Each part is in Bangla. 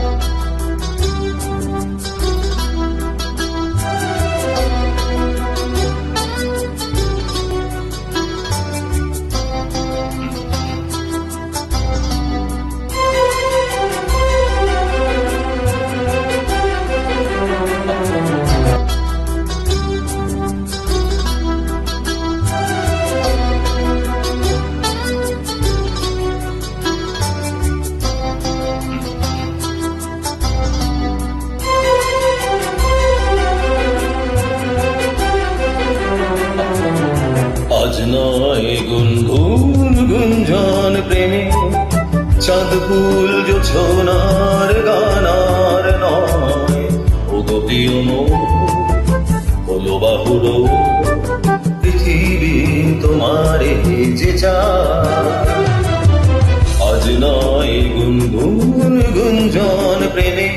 আজ নয় গুনগুন গুঞ্জন প্রেমে। চাঁদ ফুল জোছনার গানার নয়। ও গোপীয় হলো বাহুর পৃথিবী তোমারে যে চায়। আজ নয় গুনগুন গুঞ্জন প্রেমে।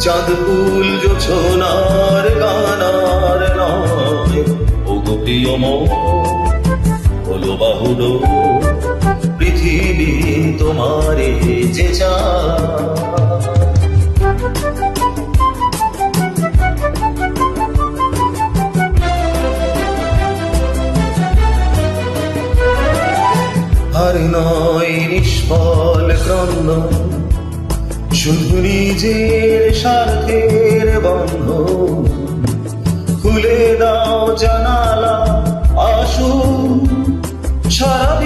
চাঁদ ফুল জোছনার গানার নয়। ও গোপীয় হলো বাহুর পৃথিবী তোমারে যে চায় আর নয় নিষ্ফল ক্রন্দ শুধু নিজের স্বার্থের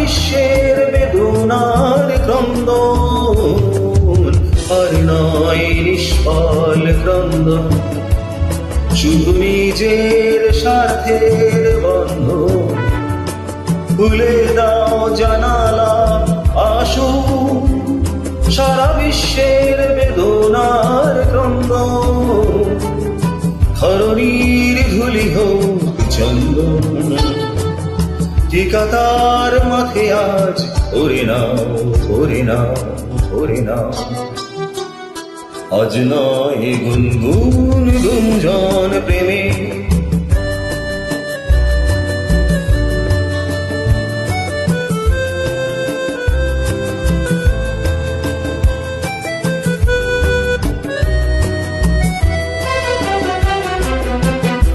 বিশ্বের বেদনার ক্রন্দ আর নয় নিষ্ফল ক্রন্দ শুধু নিজের স্বার্থের বন্ধ খুলে দাও জানালা, আসু। সারা বিশ্বের বেদনার ক্রন্দ ধরণীর ধুলি হোক চন্দন। ঠিকাতার মাথে আজ নাও ওরে নাও আজ নয় গুনগুন গুঞ্জন প্রেমে।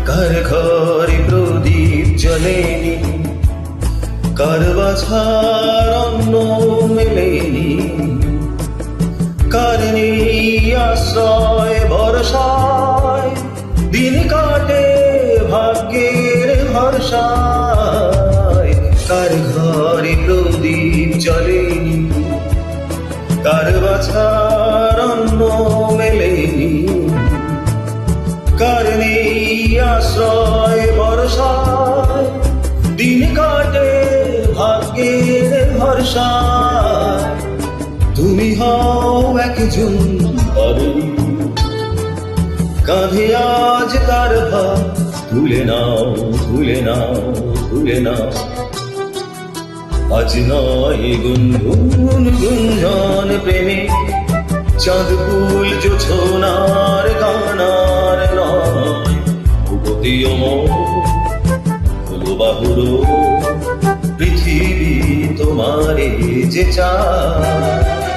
কার ঘরে প্রদীপ জ্বলেনি কার বাছার অন্ন মেলেনি। কার আশ্রয় ভরসায়, দিন কাটে ভাগ্যের ভরসায়। কার ঘরে প্রদীপ জ্বলেনি কার বাছার অন্ন মেলেনি। কার আশ্রয় ভরসায় একজন হরি কাঁধে আজ তার ভাব তুলে নাও তুলে নাও তুলে নাও। আজ নয় গুনগুন গুঞ্জন প্রেমে চাঁদ ফুল জোছনার গানার নয়। ভূপতীয় হলো বাহুর, পৃথিবী তোমারে যে চায়।